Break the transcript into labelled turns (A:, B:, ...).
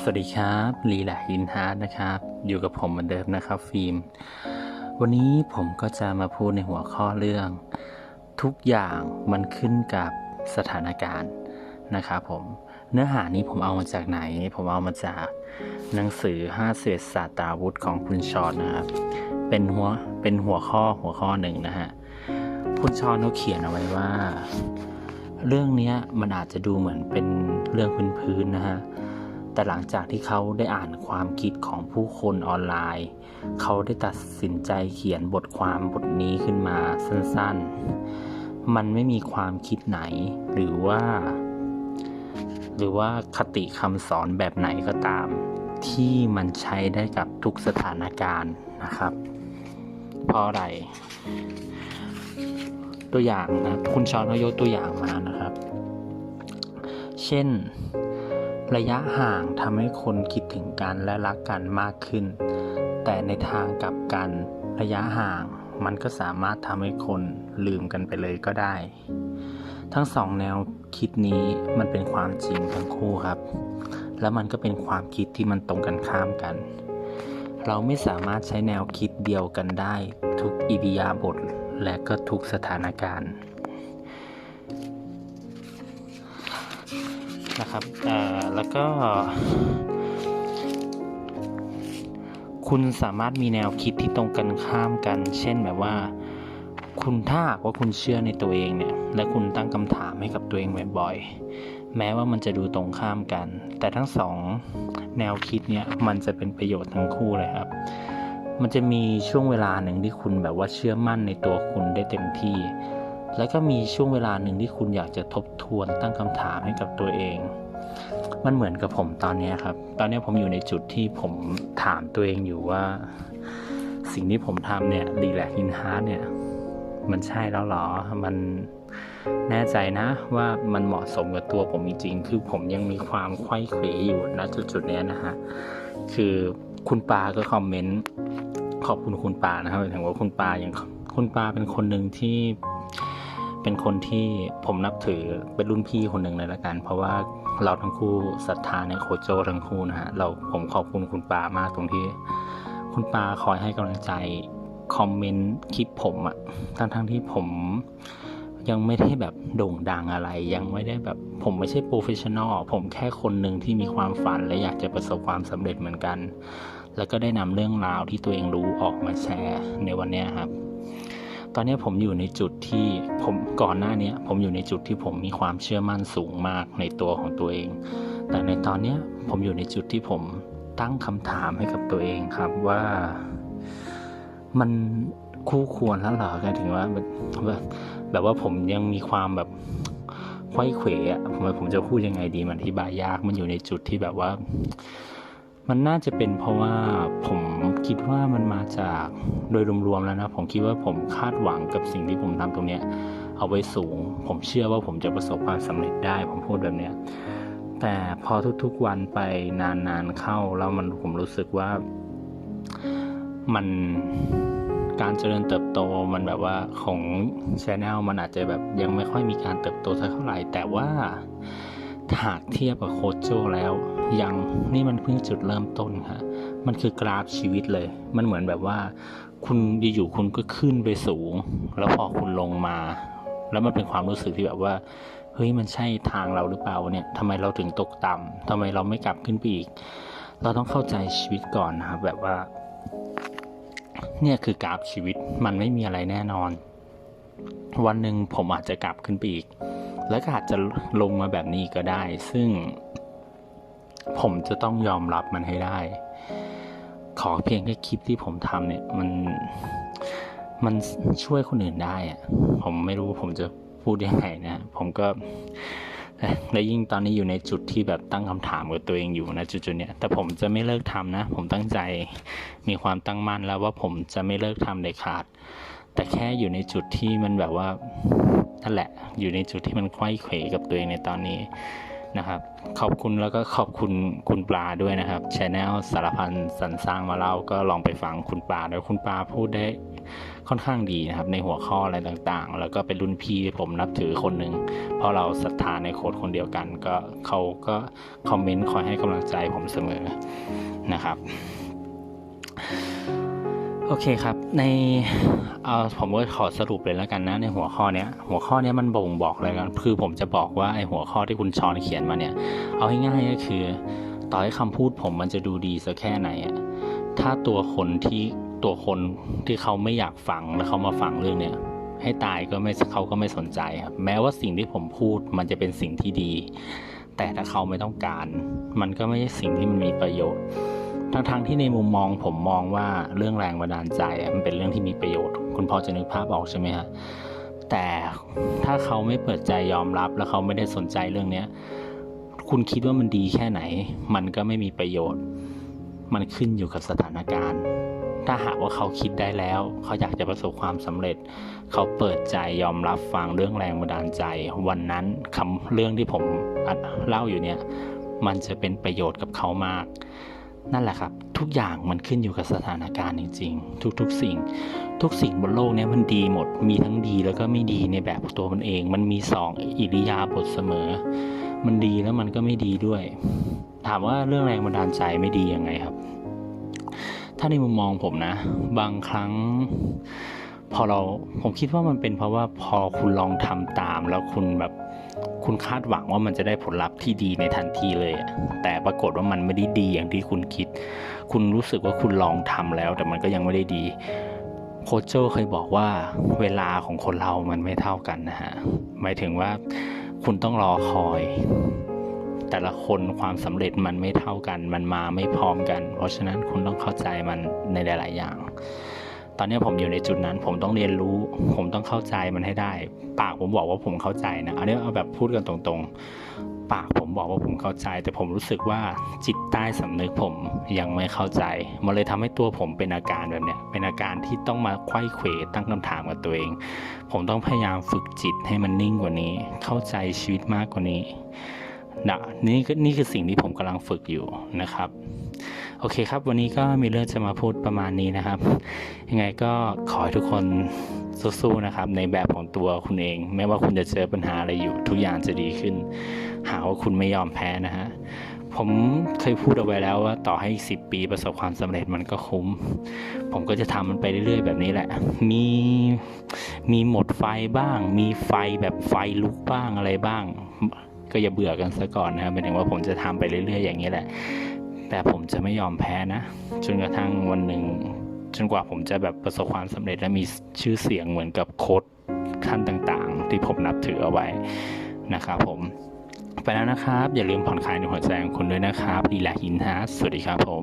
A: สวัสดีครับลีแลอินฮาร์ดนะครับ อยู่กับผมเหมือนเดิมนะครับ ฟิล์ม วันนี้ผมก็จะมาพูดในหัวข้อเรื่อง ทุกอย่างมันขึ้นกับสถานการณ์นะครับผม เนื้อหานี้ผมเอามาจากไหน ผมเอามาจากหนังสือ5เศษศาสตราวุธของคุณชอนนะครับ เป็นหัว เป็นหัวข้อหัวข้อหนึ่งนะฮะ คุณชอนเขาเขียนเอาไว้ว่า เรื่องนี้มันอาจจะดูเหมือนเป็นเรื่องพื้นๆนะฮะ แต่หลังจากที่เขาได้อ่านความคิดของผู้คนออนไลน์ เขาได้ตัดสินใจเขียนบทความบทนี้ขึ้นมาสั้นๆ มันไม่มีความคิดไหน หรือว่า หรือว่าคติคำสอนแบบไหนก็ตาม ที่มันใช้ได้กับทุกสถานการณ์นะครับ เพราะอะไร ตัวอย่างนะคุณชอนเขายกตัวอย่างมานะครับ เช่น ระยะห่างทำให้คนคิดถึงกันและรักกันมากขึ้น แต่ในทางกลับกันระยะห่างมันก็สามารถทำให้คนลืมกันไปเลยก็ได้ ทั้งสองแนวคิดนี้มันเป็นความจริงทั้งคู่ครับ และมันก็เป็นความคิดที่มันตรงกันข้ามกัน เราไม่สามารถใช้แนวคิดเดียวกันได้ทุกอิริยาบถและก็ทุกสถานการณ์ นะครับแล้วก็ คุณสามารถมีแนวคิดที่ตรงกันข้ามกัน เช่นแบบว่า คุณถ้าหากว่าคุณเชื่อในตัวเองเนี่ย และคุณตั้งคำถามให้กับตัวเองบ่อยๆ แม้ว่ามันจะดูตรงข้ามกัน แต่ทั้งสองแนวคิดเนี่ยมันจะเป็นประโยชน์ทั้งคู่เลยครับมันจะมีช่วงเวลาหนึ่งที่คุณแบบว่าเชื่อมั่นในตัวคุณได้เต็มที่ แล้วก็มีช่วงเวลาหนึ่งที่คุณอยากจะทบทวนตั้งคำถามให้กับตัวเอง มันเหมือนกับผมตอนนี้ครับ ตอนนี้ผมอยู่ในจุดที่ผมถามตัวเองอยู่ว่า สิ่งที่ผมทำเนี่ยรีแลกอินฮาร์ดเนี่ย มันใช่แล้วหรอ มันแน่ใจนะว่ามันเหมาะสมกับตัวผมจริงๆ คือผมยังมีความไขว้เขวอยู่ณจุดๆเนี้นะฮะ คือคุณปาก็คอมเมนต์ขอบคุณคุณปานะครับหมายถึงว่าคุณปายังคุณปาเป็นคนหนึ่งที่ เป็นคนที่ผมนับถือเป็นรุ่นพี่คนหนึ่งเลยละกัน เพราะว่าเราทั้งคู่ศรัทธาในโคโจทั้งคู่นะฮะเราผมขอบคุณคุณปามากตรงที่ คุณปาคอยให้กำลังใจคอมเมนต์คลิปผมอะทั้งทั้งที่ผมยังไม่ได้แบบโด่งดังอะไร ยังไม่ได้แบบผมไม่ใช่โปรเฟชชั่นอลผมแค่คนหนึ่งที่มีความฝันและอยากจะประสบความสำเร็จเหมือนกัน แล้วก็ได้นำเรื่องราวที่ตัวเองรู้ออกมาแชร์ในวันนี้ครับ ตอนนี้ผมอยู่ในจุดที่ผมก่อนหน้านี้ผมอยู่ในจุดที่ผมมีความเชื่อมั่นสูงมากในตัวของตัวเอง แต่ในตอนนี้ผมอยู่ในจุดที่ผมตั้งคำถามให้กับตัวเองครับว่ามันคู่ควรแล้วเหรอกันถึงว่าแบบแบบว่าผมยังมีความแบบไขว้เขวอะผมผมจะพูดยังไงดีมันอธิบายยากมันอยู่ในจุดที่แบบว่า มันน่าจะเป็นเพราะว่าผม คิดว่ามันมาจากโดยรวมๆแล้วนะผมคิดว่าผมคาดหวังกับสิ่งที่ผมทำตรงเนี้ยเอาไว้สูง ผมเชื่อว่าผมจะประสบความสำเร็จได้ ผมพูดแบบเนี้ยแต่พอทุกๆวันไปนานๆเข้าแล้วมันผมรู้สึกว่ามันการเจริญเติบโตมันแบบว่าของชแนลมันอาจจะแบบยังไม่ค่อยมีการเติบโตสักเท่าไหร่ แต่ว่าหากเทียบกับโคชโจแล้วยังนี่มันเพิ่งจุดเริ่มต้นค่ะ มันคือกราฟชีวิตเลย มันเหมือนแบบว่า คุณอยู่ๆคุณก็ขึ้นไปสูง แล้วพอคุณลงมา แล้วมันเป็นความรู้สึกที่แบบว่าเฮ้ยมันใช่ทางเราหรือเปล่าเนี่ยทำไมเราถึงตกต่ำทำไมเราไม่กลับขึ้นไปอีก เราต้องเข้าใจชีวิตก่อนนะครับ แบบว่า เนี่ยคือกราฟชีวิตมันไม่มีอะไรแน่นอน วันหนึ่งผมอาจจะกลับขึ้นไปอีก แล้วก็อาจจะลงมาแบบนี้ก็ได้ ซึ่งผมจะต้องยอมรับมันให้ได้ อเพียงแค่คลิปที่ผมทำเนี่ย มันมันช่วยคนอื่นได้อะผมไม่รู้ผมจะพูดยังไงนะ ผมก็และยิ่งตอนนี้อยู่ในจุดที่แบบตั้งคำถามกับตัวเองอยู่นะจุดๆเนี้ยแต่ผมจะไม่เลิกทำนะ ผมตั้งใจมีความตั้งมั่นแล้วว่าผมจะไม่เลิกทำเด็ดขาด แต่แค่อยู่ในจุดที่มันแบบว่านั่นแหละ อยู่ในจุดที่มันไขว้เขวกับตัวเองในตอนนี้ นะครับ ขอบคุณแล้วก็ขอบคุณคุณปลาด้วยนะครับชแนลสารพันสรรสร้างมาเล่าก็ลองไปฟังคุณปลาด้วยคุณปลาพูดได้ค่อนข้างดีนะครับ ในหัวข้ออะไรต่างๆ แล้วก็เป็นรุ่นพี่ผมนับถือคนหนึ่งเพราะเราศรัทธาในโค้ดคนเดียวกัน ก็เขาก็คอมเมนต์คอยให้กำลังใจผมเสมอนะครับ อเคครับ ในเอ่อผมก็ขอสรุปเลยแล้วกันนะ ในหัวข้อเนี้ย หัวข้อเนี้ยมันบ่งบอกอะไรกันคือผมจะบอกว่าไอหัวข้อที่คุณชอนเขียนมาเนี่ย เอาง่ายๆก็คือ ต่อให้คำพูดผมมันจะดูดีสักแค่ไหนอะถ้าตัวคนที่ตัวคนที่เขาไม่อยากฟังแล้วเขามาฟังเรื่องเนี้ยให้ตายก็ไม่เขาก็ไม่สนใจครับแม้ว่าสิ่งที่ผมพูดมันจะเป็นสิ่งที่ดี แต่ถ้าเขาไม่ต้องการ มันก็ไม่ใช่สิ่งที่มันมีประโยชน์ ทั้งๆที่ในมุมมองผมมองว่าเรื่องแรงบันดาลใจมันเป็นเรื่องที่มีประโยชน์ คุณพอจะนึกภาพออกใช่ไหมฮะแต่ถ้าเขาไม่เปิดใจยอมรับแล้วเขาไม่ได้สนใจเรื่องเนี้ยคุณคิดว่ามันดีแค่ไหน มันก็ไม่มีประโยชน์ มันขึ้นอยู่กับสถานการณ์ ถ้าหากว่าเขาคิดได้แล้ว เขาอยากจะประสบความสำเร็จ เขาเปิดใจยอมรับฟังเรื่องแรงบันดาลใจ วันนั้นคำเรื่องที่ผมเล่าอยู่เนี่ย มันจะเป็นประโยชน์กับเขามาก นั่นแหละครับ ทุกอย่างมันขึ้นอยู่กับสถานการณ์จริงๆ ทุกๆสิ่ง ทุกสิ่งบนโลกนี้มันดีหมดมีทั้งดีแล้วก็ไม่ดีในแบบตัวมันเอง มันมีสองอิริยาบถเสมอ มันดีแล้วมันก็ไม่ดีด้วย ถามว่าเรื่องแรงบันดาลใจไม่ดียังไงครับ ถ้าในมุมมองผมนะ บางครั้ง พอเราผมคิดว่ามันเป็นเพราะว่าพอคุณลองทำตามแล้วคุณแบบ คุณคาดหวังว่ามันจะได้ผลลัพธ์ที่ดีในทันทีเลย แต่ปรากฏว่ามันไม่ได้ดีอย่างที่คุณคิด คุณรู้สึกว่าคุณลองทำแล้ว แต่มันก็ยังไม่ได้ดี โคชโจเคยบอกว่าเวลาของคนเรามันไม่เท่ากันนะฮะ หมายถึงว่าคุณต้องรอคอย แต่ละคนความสำเร็จมันไม่เท่ากัน มันมาไม่พร้อมกัน เพราะฉะนั้นคุณต้องเข้าใจมันในหลาย ๆ อย่าง ตอนนี้ผมอยู่ในจุดนั้น ผมต้องเรียนรู้ ผมต้องเข้าใจมันให้ได้ ปากผมบอกว่าผมเข้าใจนะอันนี้เอาแบบพูดกันตรงๆ ปากผมบอกว่าผมเข้าใจ แต่ผมรู้สึกว่าจิตใต้สำนึกผมยังไม่เข้าใจ มันเลยทำให้ตัวผมเป็นอาการแบบเนี้ยเป็นอาการที่ต้องมาไขว้เขวตั้งคำถามกับตัวเอง ผมต้องพยายามฝึกจิตให้มันนิ่งกว่านี้ เข้าใจชีวิตมากกว่านี้นะนี่ก็นี่คือสิ่งที่ผมกำลังฝึกอยู่นะครับ โอเคครับ วันนี้ก็มีเรื่องจะมาพูดประมาณนี้นะครับ ยังไงก็ขอให้ทุกคนสู้ๆนะครับ ในแบบของตัวคุณเอง ไม่ว่าคุณจะเจอปัญหาอะไรอยู่ทุกอย่างจะดีขึ้น หาว่าคุณไม่ยอมแพ้นะฮะผมเคยพูดเอาไว้แล้วว่าต่อให้อีกสิปีประสบความสำเร็จมันก็คุ้ม ผมก็จะทำมันไปเรื่อยๆ แบบนี้แหละ มีมีหมดไฟบ้าง มีไฟแบบไฟลุกบ้างอะไรบ้าง ก็อย่าเบื่อกันซะก่อนนะครับหมายถึงว่าผมจะทำไปเรื่อยๆ อย่างนี้แหละ แต่ผมจะไม่ยอมแพ้นะ จนกระทั่งวันหนึ่งจนกว่าผมจะแบบประสบความสำเร็จและมีชื่อเสียงเหมือนกับโค้ดท่านต่างๆ ที่ผมนับถือเอาไว้นะครับผมไปแล้วนะครับ อย่าลืมผ่อนคลายในหัวใจของคุณด้วยนะครับดีแลหินฮาร์สวัสดีครับผม